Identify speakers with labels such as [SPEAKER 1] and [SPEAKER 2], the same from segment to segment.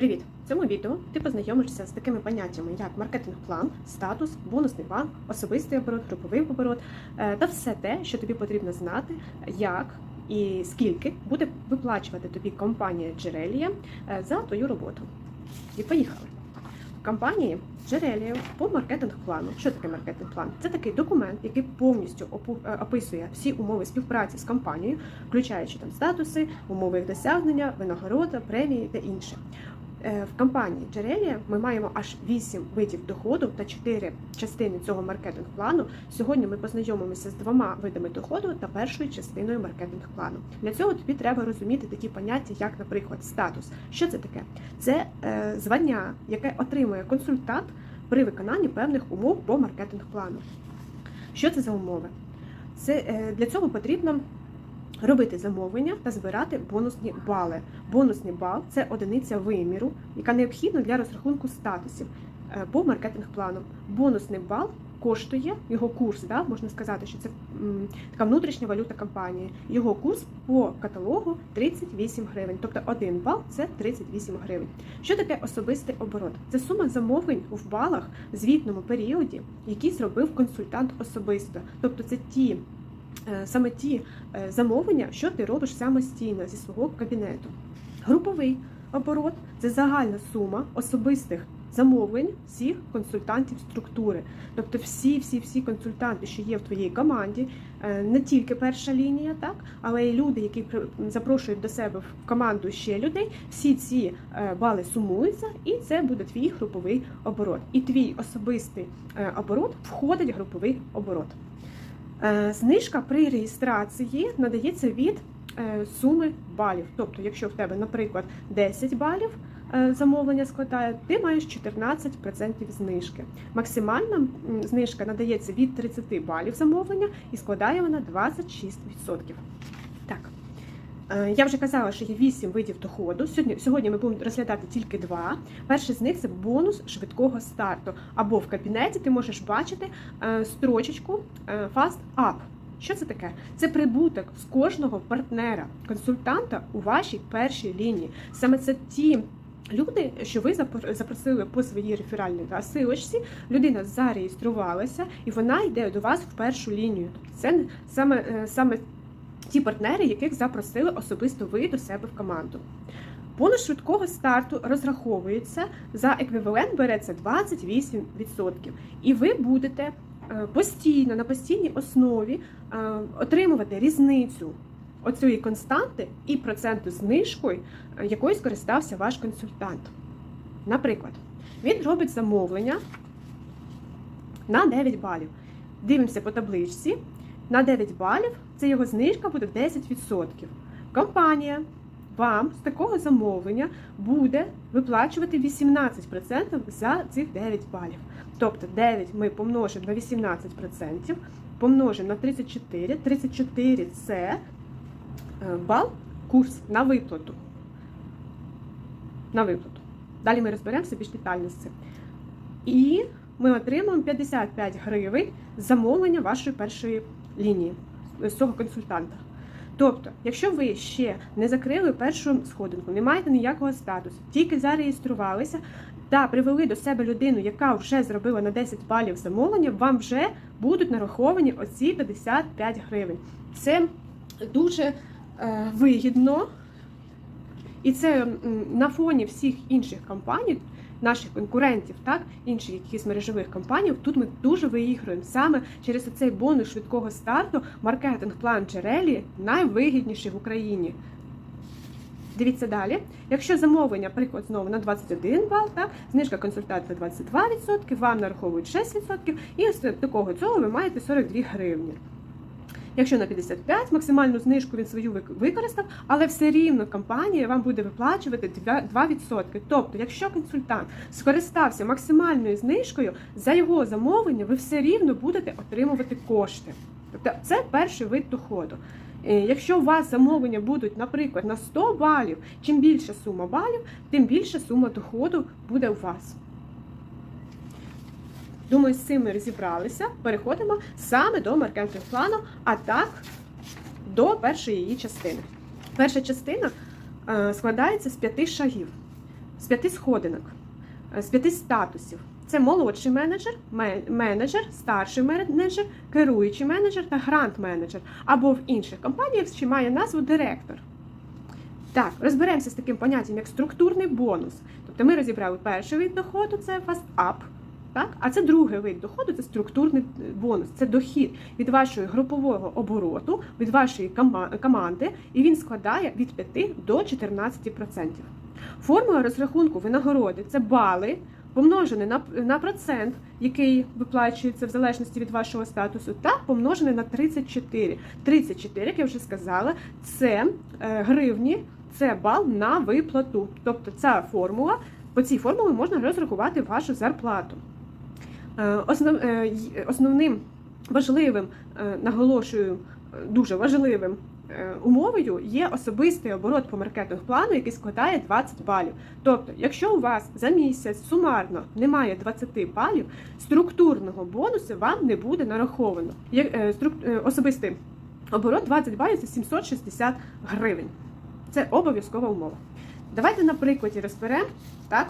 [SPEAKER 1] Привіт! В цьому відео ти познайомишся з такими поняттями, як маркетинг-план, статус, бонусний план, особистий оборот, груповий оборот е, та все те, що тобі потрібно знати, як і скільки буде виплачувати тобі компанія Джерелія е, за твою роботу. І поїхали. В компанії Джерелія по маркетинг-плану. Що таке маркетинг-план? Це такий документ, який повністю е, описує всі умови співпраці з компанією, включаючи там статуси, умови їх досягнення, винагорода, премії та інше. Е, В компанії Джерелія ми маємо аж 8 видів доходу та 4 частини цього маркетинг-плану. Сьогодні ми познайомимося з двома видами доходу та першою частиною маркетинг-плану. Для цього тобі треба розуміти такі поняття, як, наприклад, статус. Що це таке? Це е, звання, яке отримує консультант при виконанні певних умов по маркетинг-плану. Що це за умови? Це е, для цього потрібно робити замовлення та збирати бонусні бали. Бонусний бал це одиниця виміру, яка необхідна для розрахунку статусів е, по маркетинг-плану. Бонусний бал коштує його курс, да, можна сказати, що це м, така внутрішня валюта компанії. Його курс по каталогу 38 гривень, тобто один бал це 38 гривень. Що таке особистий оборот? Це сума замовлень в балах в звітному періоді, які зробив консультант особисто. Тобто це ті саме ті е, замовлення, що ти робиш самостійно зі свого кабінету. Груповий оборот це загальна сума особистих замовлень всіх консультантів структури. Тобто всі, всі, всі консультанти, що є в твоїй команді, е, не тільки перша лінія, так, але й люди, які запрошують до себе в команду ще людей, всі ці е, бали сумуються, і це буде твій груповий оборот. І твій особистий е, оборот входить в груповий оборот. Е, Знижка при реєстрації надається від е, суми балів. Тобто, якщо в тебе, наприклад, 10 балів е, замовлення складає, ти маєш 14% знижки. Максимальна знижка надається від 30 балів замовлення і складає вона 26%. Е, Я вже казала, що є 8 видів доходу. Сьогодні, сьогодні ми будемо розглядати тільки два. Перший з них це бонус швидкого старту. Або в кабінеті ти можеш бачити е, строчечку е, Fast Up. Що це таке? Це прибуток з кожного партнера, консультанта у вашій першій лінії. Саме це ті. Люди, що ви запро- запросили по своїй реферальній силочці, людина зареєструвалася і вона йде до вас в першу лінію. Тобто це саме, саме ті партнери, яких запросили особисто ви до себе в команду. Бонус швидкого старту розраховується за еквівалент береться 28%. І ви будете е, постійно на постійній основі е, отримувати різницю оцієї константи і проценту знижкою, е, якою скористався ваш консультант. Наприклад, він робить замовлення на 9 балів. Дивимося по табличці. На 9 балів це його знижка буде 10%. Компанія вам з такого замовлення буде виплачувати 18% за цих 9 балів. Тобто 9 ми помножимо на 18%, помножимо на 34. 34 це е, бал курс на виплату. На виплату. Далі ми розберемося більш детально з цим. І ми отримаємо 55 гривень замовлення вашої першої лінії з цього консультанта. Тобто, якщо ви ще не закрили першу сходинку, не маєте ніякого статусу, тільки зареєструвалися та привели до себе людину, яка вже зробила на 10 балів замовлення, вам вже будуть нараховані оці 55 гривень. Це дуже е, вигідно, і це на фоні всіх інших компаній, наших конкурентів, так, інших якихось мережевих компаній, тут ми дуже виігруємо. Саме через цей бонус швидкого старту маркетинг-план Джерелі найвигідніший в Україні. Дивіться далі. Якщо замовлення, приклад знову на 21 бал, так, знижка консультанта 22%, вам нараховують 6%, і з такого цього ви маєте 42 гривні. Якщо на 55, максимальну знижку він свою використав, але все рівно компанія вам буде виплачувати 2%. 2%. Тобто, якщо консультант скористався максимальною знижкою, за його замовлення ви все рівно будете отримувати кошти. Тобто це перший вид доходу. Е, Якщо у вас замовлення будуть, наприклад, на 100 балів, чим більша сума балів, тим більша сума доходу буде у вас. Думаю, з цим ми розібралися. Переходимо саме до маркетинг плану, а так до першої її частини. Перша частина е, складається з п'яти шагів. з п'яти сходинок, е, з п'яти статусів. Це молодший менеджер, менеджер, старший менеджер, керуючий менеджер та грант-менеджер. Або в інших компаніях ще має назву директор. Так, розберемося з таким поняттям, як структурний бонус. Тобто ми розібрали перший вид доходу, це up. Так? А це другий вид доходу, це структурний е, бонус. Це дохід від вашого групового обороту, від вашої команди, і він складає від 5 до 14%. Формула розрахунку винагороди це бали, помножене на, на процент, який виплачується в залежності від вашого статусу, та помножене на 34. 34, як я вже сказала, це е, гривні, це бал на виплату. Тобто ця формула, по цій формулі можна розрахувати вашу зарплату. Е, Основ, е, основним важливим, е, наголошую, дуже важливим умовою є особистий оборот по маркетинг плану, який складає 20 балів. Тобто, якщо у вас за місяць сумарно немає 20 балів, структурного бонусу вам не буде нараховано. Особистий оборот 20 балів це 760 гривень. Це обов'язкова умова. Давайте на прикладі розберемо. Так?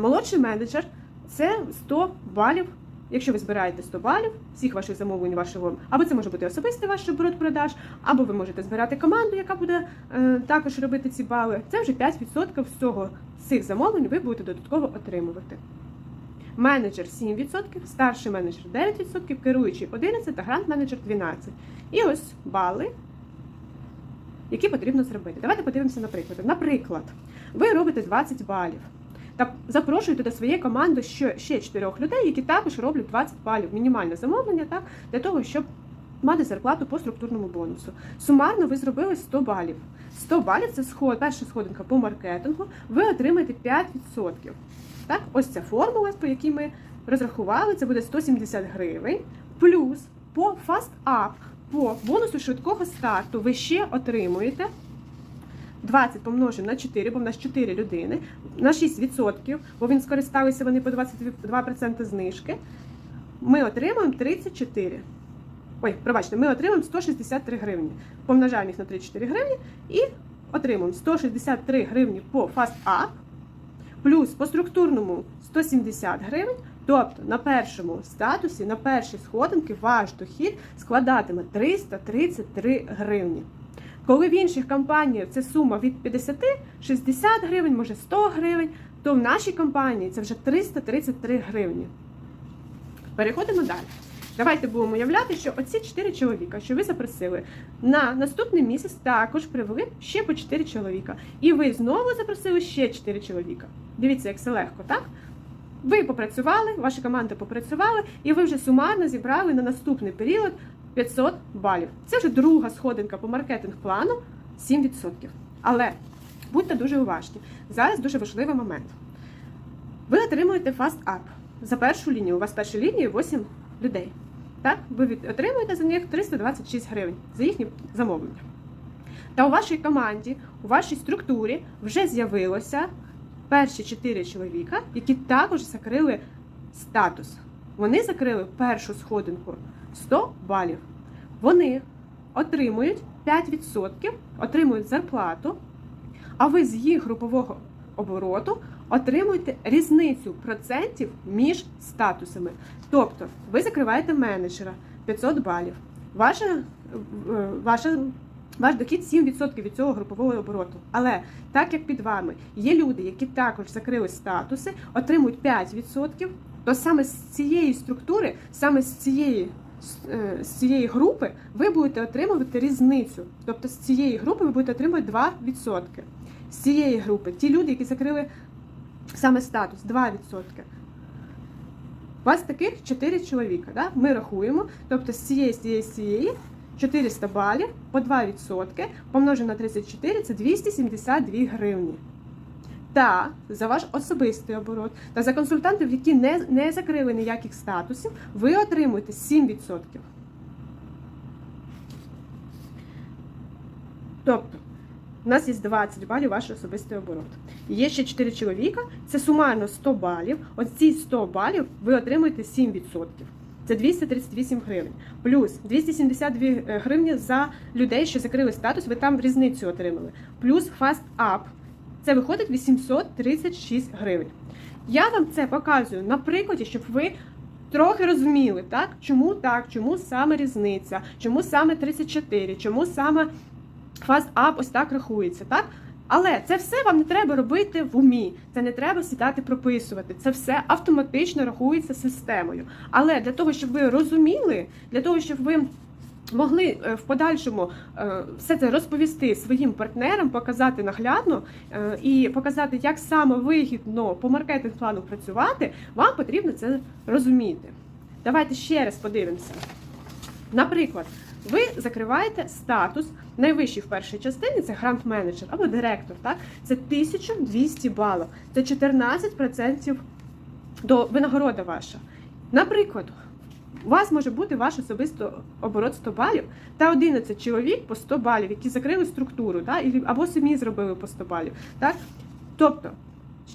[SPEAKER 1] Молодший менеджер це 100 балів. Якщо ви збираєте 100 балів, всіх ваших замовлень, вашого, або це може бути особистий ваш оборот продаж, або ви можете збирати команду, яка буде е, також робити ці бали. Це вже 5% з цього з цих замовлень ви будете додатково отримувати. Менеджер 7%, старший менеджер 9%, керуючий 11% та грант-менеджер 12%. І ось бали, які потрібно зробити. Давайте подивимося на приклади. Наприклад, ви робите 20 балів. Та запрошуєте до своєї команди ще, ще 4 людей, які також роблять 20 балів, мінімальне замовлення, так, для того, щоб мати зарплату по структурному бонусу. Сумарно ви зробили 100 балів. 100 балів це сход, перша сходинка по маркетингу, ви отримаєте 5%. Так, ось ця формула, по якій ми розрахували, це буде 170 гривень. Плюс по Up, по бонусу швидкого старту ви ще отримуєте 20 помножимо на 4, бо в нас 4 людини, на 6%, бо він скористався вони по 22% знижки. Ми отримуємо 34. Ой, пробачте, ми отримуємо 163 гривні. Помножаємо їх на 34 гривні і отримуємо 163 гривні по Fast Up, плюс по структурному 170 гривень. Тобто на першому статусі, на першій сходинці ваш дохід складатиме 333 гривні. Коли в інших компаніях це сума від 50, 60 гривень, може 100 гривень, то в нашій компанії це вже 333 гривні. Переходимо далі. Давайте будемо уявляти, що оці 4 чоловіка, що ви запросили, на наступний місяць також привели ще по 4 чоловіка. І ви знову запросили ще 4 чоловіка. Дивіться, як це легко, так? Ви попрацювали, ваша команда попрацювали, і ви вже сумарно зібрали на наступний період 500 балів. Це вже друга сходинка по маркетинг-плану 7%. Але будьте дуже уважні. Зараз дуже важливий момент. Ви отримуєте Up за першу лінію. У вас перша лінія 8 людей. Так? Ви отримуєте за них 326 гривень за їхні замовлення. Та у вашій команді, у вашій структурі вже з'явилося перші 4 чоловіка, які також закрили статус. Вони закрили першу сходинку 100 балів. Вони отримують 5%, отримують зарплату, а ви з їх групового обороту отримуєте різницю процентів між статусами. Тобто ви закриваєте менеджера 500 балів. Ваша, е, ваша, ваш дохід 7% від цього групового обороту. Але так як під вами є люди, які також закрили статуси, отримують 5%, то саме з цієї структури, саме з цієї з, е, цієї групи ви будете отримувати різницю. Тобто з цієї групи ви будете отримувати 2%. З цієї групи ті люди, які закрили саме статус, 2%. У вас таких 4 чоловіка. Да? Ми рахуємо, тобто з цієї, з цієї, з цієї 400 балів по 2% помножено на 34 це 272 гривні. Та за ваш особистий оборот та за консультантів, які не, не закрили ніяких статусів, ви отримуєте 7%. Тобто, у нас є 20 балів ваш особистий оборот. Є ще 4 чоловіка, це сумарно 100 балів. Ось ці 100 балів ви отримуєте 7%. Це 238 гривень. Плюс 272 гривні за людей, що закрили статус, ви там різницю отримали. Плюс Up. Це виходить 836 гривень. Я вам це показую на прикладі, щоб ви трохи розуміли, так? чому так, чому саме різниця, чому саме 34, чому саме фаст ап ось так рахується. так? Але це все вам не треба робити в умі, це не треба сідати прописувати. Це все автоматично рахується системою. Але для того, щоб ви розуміли, для того, щоб ви могли е, в подальшому е, все це розповісти своїм партнерам, показати наглядно е, і показати, як саме вигідно по маркетинг плану працювати, вам потрібно це розуміти. Давайте ще раз подивимося. Наприклад, ви закриваєте статус найвищий в першій частині це грант менеджер або директор. Так? Це 1200 балів, це 14% до винагорода ваша. Наприклад, у вас може бути ваш особисто оборот 100 балів та 11 чоловік по 100 балів, які закрили структуру, так? або самі зробили по 100 балів. Так? Тобто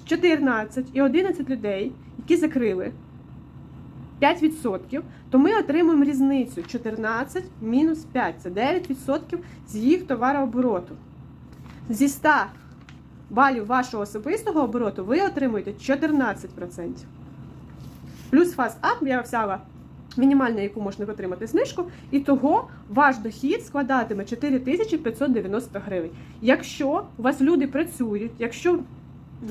[SPEAKER 1] 14 і 11 людей, які закрили 5%, то ми отримуємо різницю 14 мінус 5. Це 9% з їх товарообороту. Зі 100 балів вашого особистого обороту ви отримуєте 14%. Плюс фаст ап я взяла мінімальну, яку можна отримати знижку, і того ваш дохід складатиме 4590 гривень. Якщо у вас люди працюють, якщо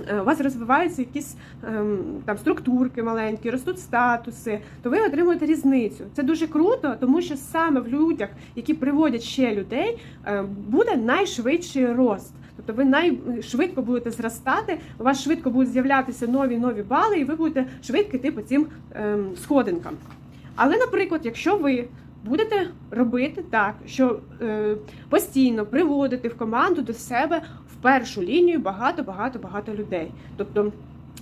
[SPEAKER 1] е, у вас розвиваються якісь ем, там структурки маленькі, ростуть статуси, то ви отримуєте різницю. Це дуже круто, тому що саме в людях, які приводять ще людей, е, буде найшвидший рост. Тобто ви найшвидко будете зростати, у вас швидко будуть з'являтися нові нові бали, і ви будете швидко йти по цим ем, сходинкам. Але, наприклад, якщо ви будете робити так, що е, постійно приводити в команду до себе в першу лінію багато, багато, багато людей. Тобто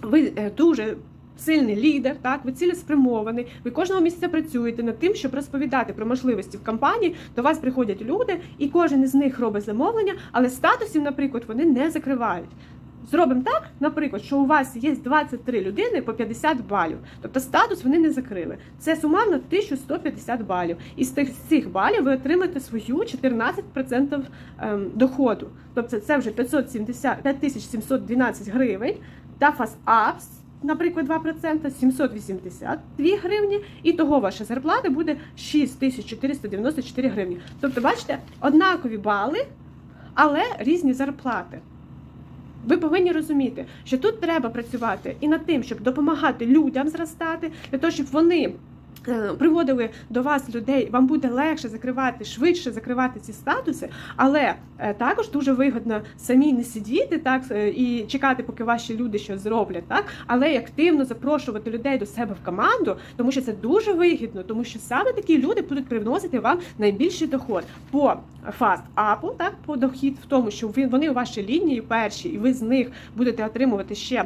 [SPEAKER 1] ви е, дуже сильний лідер, так, ви цілеспрямований, ви кожного місяця працюєте над тим, щоб розповідати про можливості в компанії, до вас приходять люди, і кожен із них робить замовлення, але статусів, наприклад, вони не закривають. Зробимо так, наприклад, що у вас є 23 людини по 50 балів. Тобто статус вони не закрили. Це сумарно 1150 балів. І з цих балів ви отримаєте свою 14% ем, доходу. Тобто це вже 570, 5712 гривень. Та фастапс, наприклад, 2%, 782 гривні. І того ваша зарплата буде 6494 гривні. Тобто, бачите, однакові бали, але різні зарплати. Ви повинні розуміти, що тут треба працювати і над тим, щоб допомагати людям зростати, для того, щоб вони приводили до вас людей, вам буде легше закривати, швидше закривати ці статуси, але е, також дуже вигодно самі не сидіти так е, і чекати, поки ваші люди щось зроблять, так але й активно запрошувати людей до себе в команду, тому що це дуже вигідно, тому що саме такі люди будуть привносити вам найбільший доход по фаст апу, так по дохід в тому, що вони у вашій лінії перші, і ви з них будете отримувати ще.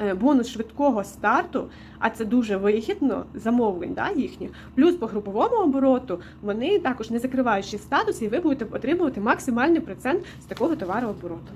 [SPEAKER 1] Е, Бонус швидкого старту, а це дуже вигідно замовлень да, їхніх. Плюс по груповому обороту вони також не закриваючи статус, і ви будете отримувати максимальний процент з такого товарообороту.